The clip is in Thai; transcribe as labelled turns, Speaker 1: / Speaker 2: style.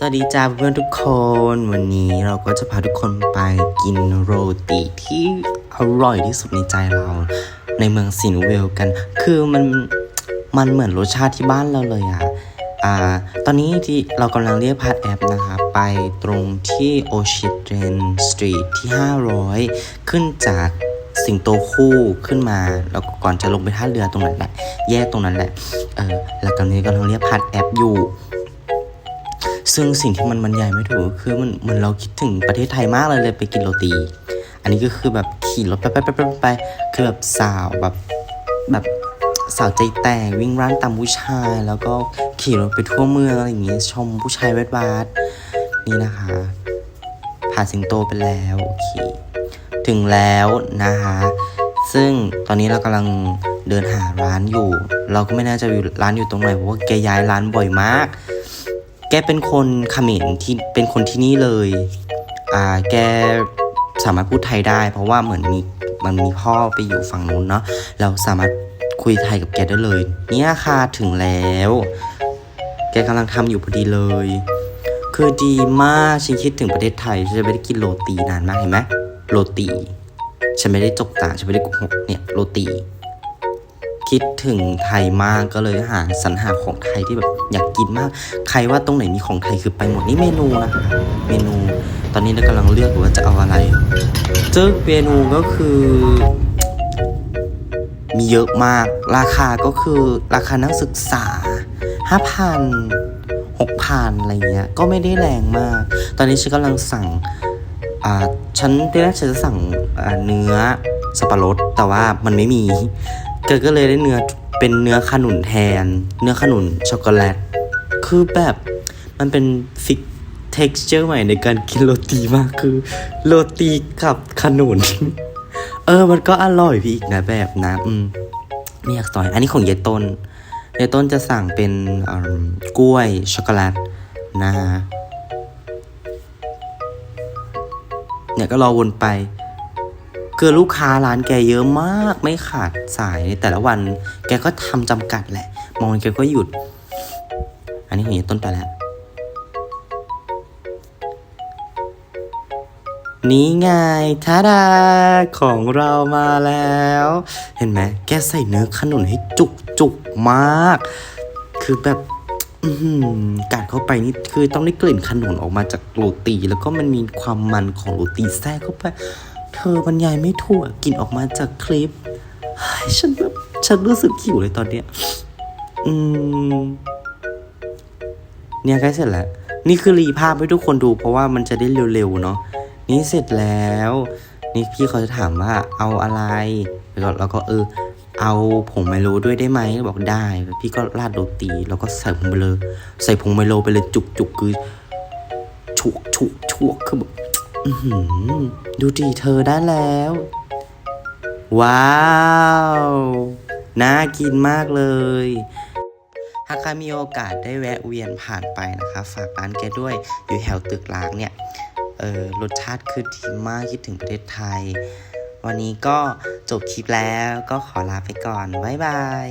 Speaker 1: สวัสดีจ้าเพื่อนทุกคน วันนี้เราก็จะพาทุกคนไปกินโรตีที่อร่อยที่สุดในใจเรา ในเมืองซินเวลกัน คือมันมันเหมือนรสชาติที่บ้านเราเลยอะอ่า ตอนนี้ที่เรากำลังเรียกพาดแอปนะคะ ไปตรงที่โอชิเ n นสตรีทที่ 500 ขึ้นจากสิงโตคู่ขึ้นมาแล้วก็ก่อนจะลงไปท่าเรือตรงนั้นแหละ แยกตรงนั้นแหละ เออแล้วตอนนี้กำลังเรียกพาดแอปอยู่ ซึ่งสิ่งที่มันบรรยายไม่ถูกคือมันเหมือนเราคิดถึงประเทศไทยมากเลยเลยไปกินโรตี อันนี้ก็คือแบบขี่รถไปไปไปไปไปคือแบบสาวแบบแบบสาวใจแตกวิ่งร้านตามผู้ชาย แล้วก็ขี่รถไปทั่วเมืองอะไรอย่างเงี้ยชมผู้ชายแวดวาดนี่นะคะผ่านสิงโตไปแล้วโอเคถึงแล้วนะคะ ซึ่งตอนนี้เรากำลังเดินหาร้านอยู่ เราก็ไม่แน่ใจว่ร้านอยู่ตรงไหนเพราะว่าแกย้ายร้านบ่อยมาก แกเป็นคนเขมรที่เป็นคนที่นี่เลย อ่า แกสามารถพูดไทยได้ เพราะว่าเหมือนมีมันมีพ่อไปอยู่ฝั่งนู้นเนาะ เราสามารถคุยไทยกับแกได้เลย เนี่ยค่ะถึงแล้ว แกกำลังทำอยู่พอดีเลย คือดีมากฉันคิดถึงประเทศไทยฉันไม่ได้กินโรตีนานมากเห็นไหมโรตี ฉันไม่ได้จกตาฉันไม่ได้โกหกเนี่ยโรตี คิดถึงไทยมากก็เลยหาสรรหาของไทยที่แบบอยากกินมาก ใครว่าตรงไหนมีของไทยคือไปหมดนี่เมนูนะคะเมนู ตอนนี้เรากำลังเลือกว่าจะเอาอะไรเจ้าเมนูก็คือ มีเยอะมาก ราคาก็คือราคานักศึกษาห้าพันหกพันอะไรเงี้ยก็ไม่ได้แรงมาก ตอนนี้ฉันกำลังสั่งอ่าฉันที่แรกฉันจะสั่งเนื้อสับปะรดแต่ว่ามันไม่มี เกดก็เลยได้เนื้อเป็นเนื้อขนุนแทน เนื้อขนุนช็อกโกแลต คือแบบมันเป็นฟิก texture ใหม่ในการกินโรตีมากคือโรตีกับขนุน เออมันก็อร่อยพี่อีกนะแบบนะ อืมไม่อยากสอย อันนี้ของยายต้นยายต้นจะสั่งเป็นกล้วยช็อกโกแลตนะฮะเนี่ยก็รอวนไป คือลูกค้าร้านแกเยอะมากไม่ขาดสายในแต่ละวัน แกก็ทำจำกัดแหละ มองแกก็หยุด อันนี้ของยายต้นไปแล้ว นี่ไงทาดาของเรามาแล้ว เห็นไหมแกใส่เนื้อขนุนให้จุกจุกมาก คือแบบกัดเข้าไปนี่คือต้องได้กลิ่นขนุนออกมาจากโรตี แล้วก็มันมีความมันของโรตีแทรกเข้าไป เธอบรรยายไม่ถูกอะกลิ่นออกมาจากคลิป ฉันแบบฉันรู้สึกหิวเลยตอนเนี้ย อืม เนี่ยใกล้เสร็จแล้ว นี่คือรีภาพให้ทุกคนดู เพราะว่ามันจะได้เร็วๆเนาะ นี่เสร็จแล้ว นี่พี่เขาจะถามว่าเอาอะไร แล้วก็แล้วก็เออ เอาผงไมโลด้วยได้ไหม บอกได้ พี่ก็ราดโรตี แล้วก็ใส่ผงไมโลใส่ผงไมโลไปเลยจุกจุกๆคือฉุกฉุกฉุกคือแบบ ดูดิเธอได้แล้ว ว้าว น่ากินมากเลย หากใครมีโอกาสได้แวะเวียนผ่านไปนะคะ ฝากร้านแกด้วย อยู่แถวตึกล้างเนี่ย เออรสชาติคือดีมากคิดถึงประเทศไทย วันนี้ก็จบคลิปแล้วก็ขอลาไปก่อน บ๊ายบาย